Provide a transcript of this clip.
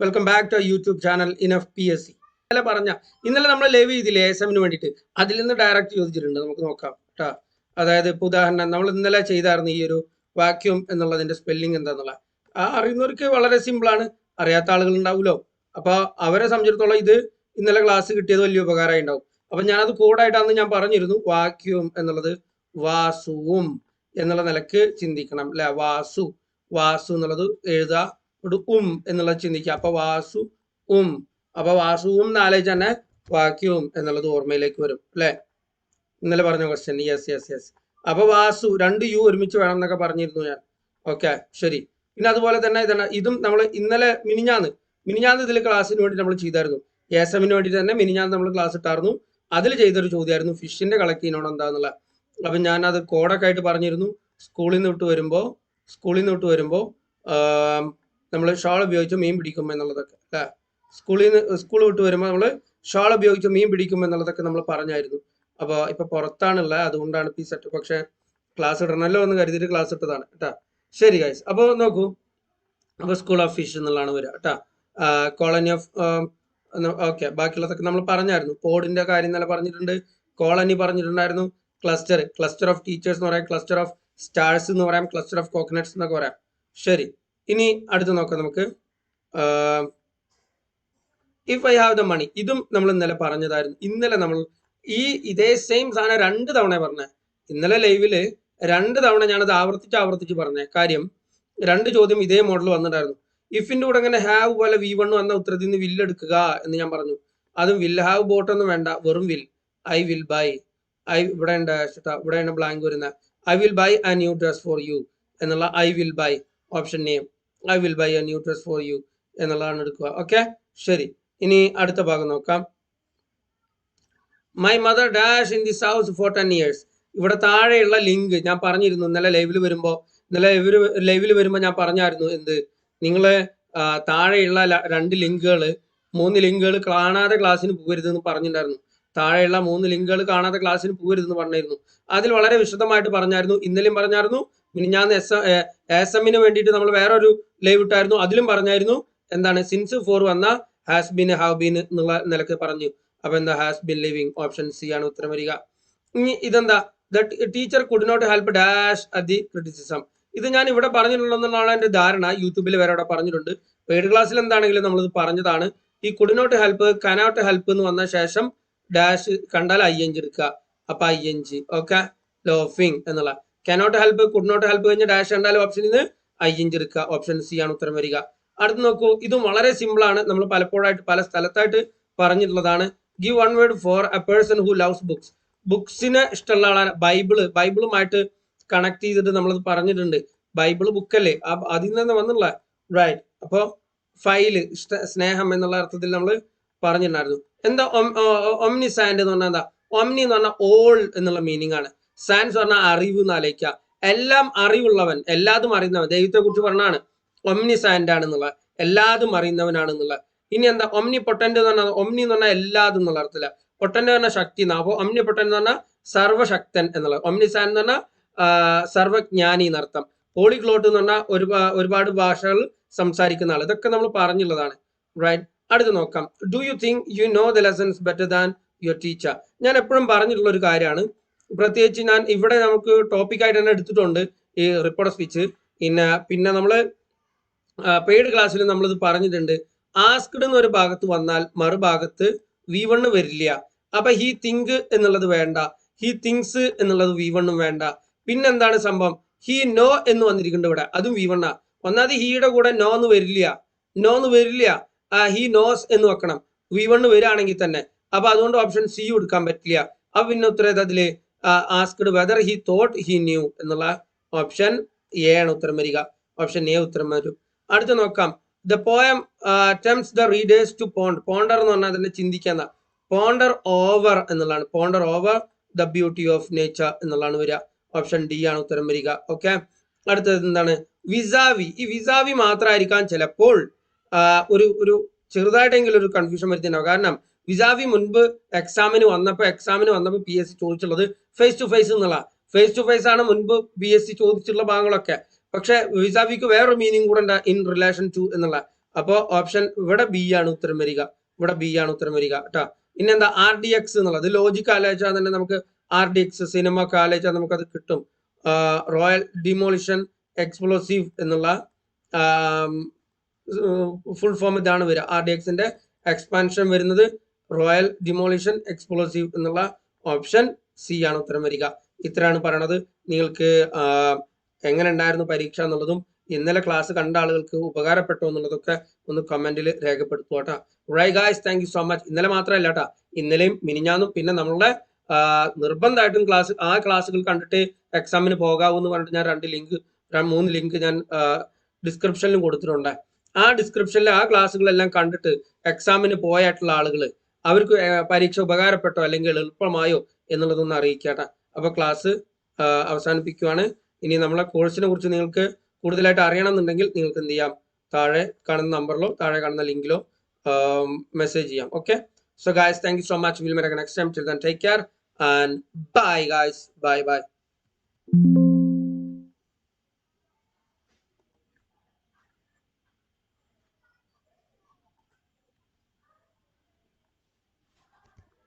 Welcome back to YouTube channel enough P S C ഇന്നലെ പറഞ്ഞ ഇന്നലെ നമ്മൾ ലൈവ് ചെയ്തില്ലേ എസ് എമ്മിന് വേണ്ടിയിട്ട്? അതിൽ നിന്ന് ഡയറക്റ്റ് ചോദിച്ചിട്ടുണ്ട്. നമുക്ക് നോക്കാം കേട്ടോ അതായത് ഇപ്പോൾ ഉദാഹരണം നമ്മൾ ഇന്നലെ ചെയ്തായിരുന്നു ഈ ഒരു വാക്യൂം എന്നുള്ളതിന്റെ സ്പെല്ലിംഗ് എന്താന്നുള്ള ആ അറിയുന്നവർക്ക് വളരെ സിമ്പിൾ ആണ്. അറിയാത്ത ആളുകൾ ഉണ്ടാവുമല്ലോ. അപ്പോൾ അവരെ സംബന്ധിച്ചിടത്തോളം ഇത് ഇന്നലെ ക്ലാസ് കിട്ടിയത് വലിയ ഉപകാരമായി ഉണ്ടാവും. അപ്പൊ ഞാനത് കൂടായിട്ടാന്ന് ഞാൻ പറഞ്ഞിരുന്നു വാക്യൂം എന്നുള്ളത് വാസുവും എന്നുള്ള നിലയ്ക്ക് ചിന്തിക്കണം അല്ലെ വാസു വാസു എന്നുള്ളത് എഴുതുക ഒരു ഉം എന്നുള്ളത് ചിന്തിക്കുക. അപ്പൊ വാസു ഉം. അപ്പൊ വാസുവും നാലേജ് തന്നെ വാക്യവും എന്നുള്ളത് ഓർമ്മയിലേക്ക് വരും. അല്ലെ? ഇന്നലെ പറഞ്ഞ ക്വസ്റ്റ്യൻ യെസ് യെസ് യെസ് അപ്പൊ വാസു രണ്ട് യു ഒരുമിച്ച് വേണം എന്നൊക്കെ പറഞ്ഞിരുന്നു ഞാൻ. ഓക്കെ ശരി. പിന്നെ അതുപോലെ തന്നെ ഇതാണ്. ഇതും നമ്മൾ ഇന്നലെ മിനിഞ്ഞാന്ന് മിനിഞ്ഞാന്ന് ഇതിൽ ക്ലാസ്സിന് വേണ്ടി നമ്മൾ ചെയ്തായിരുന്നു. എസ് എമ്മിന് വേണ്ടി തന്നെ മിനിഞ്ഞാന്ന് നമ്മൾ ക്ലാസ് ഇട്ടായിരുന്നു. അതിൽ ചെയ്തൊരു ചോദ്യമായിരുന്നു ഫിഷിന്റെ കളക്ട് ചെയ്യുന്നോണം എന്താന്നുള്ള? അപ്പൊ ഞാൻ അത് കോഡൊക്കെ ആയിട്ട് പറഞ്ഞിരുന്നു. സ്കൂളിൽ നിന്ന് വിട്ട് വരുമ്പോൾ സ്കൂളിൽ നിന്ന് വിട്ട് വരുമ്പോൾ നമ്മൾ ഷാൾ ഉപയോഗിച്ച് മീൻ പിടിക്കും എന്നുള്ളതൊക്കെ അല്ലേ? സ്കൂളിൽ നിന്ന് സ്കൂൾ വിട്ട് വരുമ്പോൾ നമ്മൾ ഷാൾ ഉപയോഗിച്ച് മീൻ പിടിക്കും എന്നുള്ളതൊക്കെ നമ്മൾ പറഞ്ഞായിരുന്നു. അപ്പോൾ ഇപ്പോൾ പുറത്താണുള്ളത് അതുകൊണ്ടാണ് ഈ സെറ്റ് പക്ഷേ ക്ലാസ് ഇടണമല്ലോ എന്ന് കരുതിയിട്ട് ക്ലാസ് ഇട്ടതാണ് കേട്ടാ? ശരി ഗൈസ് അപ്പോൾ നോക്കൂ. അപ്പോൾ സ്കൂൾ ഓഫ് ഫിഷ് എന്നുള്ളതാണ് വരിക കേട്ടാ? Colony of okay. ബാക്കിയുള്ളതൊക്കെ നമ്മൾ പറഞ്ഞായിരുന്നു. പോഡിന്റെ കാര്യം നല്ല പറഞ്ഞിട്ടുണ്ട്. കോളനി പറഞ്ഞിട്ടുണ്ടായിരുന്നു. ക്ലസ്റ്റർ ക്ലസ്റ്റർ ഓഫ് ടീച്ചേഴ്സ് എന്ന് പറയാം. ക്ലസ്റ്റർ ഓഫ് സ്റ്റാർസ് എന്ന് പറയാം. ക്ലസ്റ്റർ ഓഫ് കോക്കനട്ട്സ് എന്നൊക്കെ പറയാം. ശരി. ഇനി അടുത്ത് നോക്കാം നമുക്ക്. If I have the money ഇതും നമ്മൾ ഇന്നലെ പറഞ്ഞതായിരുന്നു. ഇന്നലെ നമ്മൾ ഈ ഇതേ സെയിം സാധനം രണ്ട് തവണ പറഞ്ഞ. ഇന്നലെ ലൈവിൽ രണ്ട് തവണ ഞാനത് ആവർത്തിച്ച് ആവർത്തിച്ച് പറഞ്ഞ. കാര്യം രണ്ട് ചോദ്യം ഇതേ മോഡൽ വന്നിട്ടായിരുന്നു ഇഫിന്റെ കൂടെ അങ്ങനെ ഹാവ് പോലെ വി വൺ വന്ന ഉത്തരത്തിൽ നിന്ന് വില്ല് എടുക്കുക എന്ന് ഞാൻ പറഞ്ഞു. അതും വിൽ ഹാവ് ബോട്ട് ഒന്നും വേണ്ട. വെറും will I will buy I ഇവിടെ ഉണ്ട് ഇവിടെയാണ് ബ്ലാങ്ക് വരുന്ന I will buy a new dress for you എന്നുള്ള I will buy option name I will buy a new dress for you എന്നുള്ളതാണ് എടുക്കുക. ഓക്കെ ശരി. ഇനി അടുത്ത ഭാഗം നോക്കാം. My mother dash in this house for ten years ഇവിടെ താഴെയുള്ള ലിങ്ക് ഞാൻ പറഞ്ഞിരുന്നു. ഇന്നലെ ലൈവിൽ വരുമ്പോൾ ഇന്നലെ ലൈവിൽ വരുമ്പോൾ ഞാൻ പറഞ്ഞായിരുന്നു എന്ത്? നിങ്ങൾ താഴെയുള്ള രണ്ട് ലിങ്കുകൾ മൂന്ന് ലിങ്കുകൾ കാണാതെ ക്ലാസ്സിന് പോകരുതെന്ന് പറഞ്ഞിട്ടുണ്ടായിരുന്നു. താഴെയുള്ള മൂന്ന് ലിങ്കുകൾ കാണാതെ ക്ലാസ്സിന് പോകരുതെന്ന് പറഞ്ഞിരുന്നു. അതിൽ വളരെ വിശദമായിട്ട് പറഞ്ഞായിരുന്നു. ഇന്നലെയും പറഞ്ഞായിരുന്നു. ഞാൻ എസ് എസ് എമ്മിന് വേണ്ടിയിട്ട് നമ്മൾ വേറൊരു ലൈവ് ഇട്ടായിരുന്നു. അതിലും പറഞ്ഞായിരുന്നു എന്താണ് സിൻസ് ഫോർ വന്ന ഹാസ് ബിൻ ഹാവ് ബീൻ എന്നുള്ള നിലയ്ക്ക് പറഞ്ഞു. അപ്പൊ എന്താ has been living option C ആണ് ഉത്തരം വരിക. ഇനി ഇതെന്താ the teacher could not help dash at the criticism ഇത് ഞാൻ ഇവിടെ പറഞ്ഞിട്ടുള്ളതെന്നാണ് എന്റെ ധാരണ. യൂട്യൂബിൽ വരെ അവിടെ പറഞ്ഞിട്ടുണ്ട്. പെയ്ഡ് ക്ലാസ്സിൽ എന്താണെങ്കിലും നമ്മളിത് പറഞ്ഞതാണ്. ഈ could not help cannot help എന്ന് വന്ന ശേഷം ഡാഷ് കണ്ടാൽ ഐ ജി എടുക്കുക. അപ്പൊ ഐ ജി ഓക്കെ ലോഫിങ് എന്നുള്ള. Cannot help could not help കഴിഞ്ഞ് ഡാഷ് ഉണ്ടാലും ഓപ്ഷൻ നിന്ന് ഐ എൻ എടുക്കുക. ഓപ്ഷൻ സി ആണ് ഉത്തരം വരിക. അടുത്ത് നോക്കൂ ഇതും വളരെ സിമ്പിൾ ആണ്. നമ്മൾ പലപ്പോഴായിട്ട് പല സ്ഥലത്തായിട്ട് പറഞ്ഞിട്ടുള്ളതാണ്. Give one word for a person who loves books ബുക്സിന് ഇഷ്ടമുള്ള ആളാണ്. ബൈബിൾ ബൈബിളുമായിട്ട് കണക്ട് ചെയ്തിട്ട് നമ്മളത് പറഞ്ഞിട്ടുണ്ട്. ബൈബിൾ ബുക്കല്ലേ അതിൽ നിന്ന് വന്നുള്ള റൈറ്റ് അപ്പോ ഫൈൽ സ്നേഹം എന്നുള്ള അർത്ഥത്തിൽ നമ്മൾ പറഞ്ഞിട്ടുണ്ടായിരുന്നു. എന്താ ഒമ്നി സാൻഡ് എന്ന് പറഞ്ഞാൽ എന്താ? ഒമ്നി എന്ന് പറഞ്ഞാൽ ഓൾ എന്നുള്ള മീനിങ് ആണ്. സാൻസ് പറഞ്ഞാൽ അറിവ് എന്നാലേക്ക എല്ലാം അറിവുള്ളവൻ എല്ലാതും അറിയുന്നവൻ. ദൈവത്തെ കുറിച്ച് പറഞ്ഞാണ് ഒമ്നി സയന്റ് ആണെന്നുള്ള എല്ലാതും അറിയുന്നവനാണെന്നുള്ള ഇനി എന്താ? ഒമ്നി പൊട്ടന്റ് എന്ന് പറഞ്ഞാൽ ഒമ്നി എന്ന് പറഞ്ഞാൽ എല്ലാതും എന്നുള്ള അർത്ഥത്തില്ല പൊട്ടന്റ് പറഞ്ഞ ശക്തി എന്നാ. അപ്പോൾ ഒമ്നി പൊട്ടൻ എന്ന് പറഞ്ഞാൽ സർവശക്തൻ എന്നുള്ളത്. ഒമ്നി സയൻ എന്ന് പറഞ്ഞാൽ സർവജ്ഞാനി എന്നർത്ഥം പോളിഗ്ലോട്ട് എന്ന് പറഞ്ഞാൽ ഒരുപാട് ഒരുപാട് ഭാഷകൾ സംസാരിക്കുന്ന ആൾ ഇതൊക്കെ നമ്മൾ പറഞ്ഞുള്ളതാണ്. റൈറ്റ് അടുത്ത് നോക്കാം. Do you think you know the lessons better than your teacher ഞാൻ എപ്പോഴും പറഞ്ഞിട്ടുള്ള ഒരു കാര്യമാണ് പ്രത്യേകിച്ച് ഞാൻ ഇവിടെ നമുക്ക് ടോപ്പിക്കായിട്ട് തന്നെ എടുത്തിട്ടുണ്ട് ഈ റിപ്പോർട്ട് സ്പീച്ച് പിന്നെ പിന്നെ നമ്മൾ പെയ്ഡ് ക്ലാസ്സിൽ നമ്മളിത് പറഞ്ഞിട്ടുണ്ട്. ആസ്ക്ഡ് എന്നൊരു ഭാഗത്ത് വന്നാൽ മറുഭാഗത്ത് വി വണ്ണ് വരില്ല. അപ്പൊ ഹി തിങ്ക് എന്നുള്ളത് വേണ്ട. ഹി തിങ്സ് എന്നുള്ളത് വി വണ്ണും വേണ്ട. പിന്നെന്താണ് സംഭവം? ഹി നോ എന്ന് വന്നിരിക്കുന്നുണ്ട് ഇവിടെ. അതും വി വണ്ണാ ഒന്നാമത് ഹീയുടെ കൂടെ നോ എന്ന് വരില്ല. നോ എന്ന് വരില്ല. ഹി നോസ് എന്ന് വെക്കണം. വി വണ്ണ് വരികയാണെങ്കിൽ തന്നെ. അപ്പൊ അതുകൊണ്ട് ഓപ്ഷൻ സി എടുക്കാൻ പറ്റില്ല. അപ്പൊ പിന്നെ ഉത്തരം അതിൽ? Asked whether he thought he knew എന്നുള്ള ഓപ്ഷൻ എ ആണ് ഉത്തരം വരിക. ഓപ്ഷൻ എ ഉത്തരം വരും. അടുത്ത് നോക്കാം. The poem attempts the readers to pond ponder എന്ന് പറഞ്ഞാൽ അതിനെ ചിന്തിക്കുന്ന പോണ്ടർ ഓവർ എന്നുള്ളതാണ്. Ponder over the beauty of nature എന്നുള്ളതാണ് വരിക. ഓപ്ഷൻ ഡി ആണ് ഉത്തരം വരിക. ഓക്കെ അടുത്തത് എന്താണ്? വിസാവി ഈ വിസാവി മാത്രമായിരിക്കാം ചിലപ്പോൾ ഒരു ഒരു ചെറുതായിട്ടെങ്കിലും ഒരു കൺഫ്യൂഷൻ വരുത്തിണ്ടാവും കാരണം വിസാവി മുൻപ് എക്സാമിന് വന്നപ്പോൾ എക്സാമിന് വന്നപ്പോൾ പി എസ് സി ചോദിച്ചുള്ളത് ഫേസ് ടു ഫേസ് എന്നുള്ള ഫേസ് ടു ഫേസ് ആണ് മുൻപ് പി എസ് സി ചോദിച്ചിട്ടുള്ള ഭാഗങ്ങളൊക്കെ. പക്ഷെ വിസാവിക്ക് വേറൊരു മീനിങ് കൂടെ ഉണ്ട് ഇൻ റിലേഷൻ ടു എന്നുള്ള. അപ്പോൾ ഓപ്ഷൻ ഇവിടെ ബി ആണ് ഉത്തരം വരിക. ഇവിടെ ബി ആണ് ഉത്തരം വരിക കേട്ടോ. ഇനി എന്താ ആർ ഡി എക്സ് എന്നുള്ളത്. ലോജിക്ക് ആലോചിച്ചാൽ തന്നെ നമുക്ക് ആർ ഡി എക്സ് സിനിമ ഒക്കെ ആലോചിച്ചാൽ നമുക്കത് കിട്ടും. റോയൽ ഡിമോളിഷൻ എക്സ്പ്ലോസീവ് എന്നുള്ള ഫുൾ ഫോം ഇതാണ് വരിക. ആർ ഡി എക്സിന്റെ എക്സ്പാൻഷൻ വരുന്നത് റോയൽ ഡിമോളിഷൻ എക്സ്പ്ലോസീവ് എന്നുള്ള ഓപ്ഷൻ സി ആണ് ഉത്തരം വരിക. ഇത്രയാണ് പറയണത്. നിങ്ങൾക്ക് എങ്ങനെ ഉണ്ടായിരുന്നു പരീക്ഷ എന്നുള്ളതും ഇന്നലെ ക്ലാസ് കണ്ട ആളുകൾക്ക് ഉപകാരപ്പെട്ടോ എന്നുള്ളതൊക്കെ ഒന്ന് കമന്റിൽ രേഖപ്പെടുത്തുക right guys thank you so much ഇന്നലെ മാത്രമല്ല കേട്ടാ. ഇന്നലെയും മിനിഞ്ഞാന്നും പിന്നെ നമ്മളുടെ നിർബന്ധമായിട്ടും ക്ലാസ് ആ ക്ലാസ്സുകൾ കണ്ടിട്ട് എക്സാമിന് പോകാവൂ എന്ന് പറഞ്ഞിട്ട് ഞാൻ രണ്ട് ലിങ്ക് മൂന്ന് ലിങ്ക് ഞാൻ ഡിസ്ക്രിപ്ഷനിലും കൊടുത്തിട്ടുണ്ട്. ആ ഡിസ്ക്രിപ്ഷനിൽ ആ ക്ലാസ്സുകളെല്ലാം കണ്ടിട്ട് എക്സാമിന് പോയായിട്ടുള്ള ആളുകൾ അവർക്ക് പരീക്ഷ ഉപകാരപ്പെട്ടോ അല്ലെങ്കിൽ എളുപ്പമായോ എന്നുള്ളതൊന്ന് അറിയിക്കട്ടെ അപ്പൊ ക്ലാസ് അവസാനിപ്പിക്കുവാണ്. ഇനി നമ്മളെ കോഴ്സിനെ കുറിച്ച് നിങ്ങൾക്ക് കൂടുതലായിട്ട് അറിയണമെന്നുണ്ടെങ്കിൽ നിങ്ങൾക്ക് എന്ത് ചെയ്യാം? താഴെ കാണുന്ന നമ്പറിലോ താഴെ കാണുന്ന ലിങ്കിലോ മെസ്സേജ് ചെയ്യാം. Okay? So guys thank you so much will മെറക്ക് next time take care and bye guys bye bye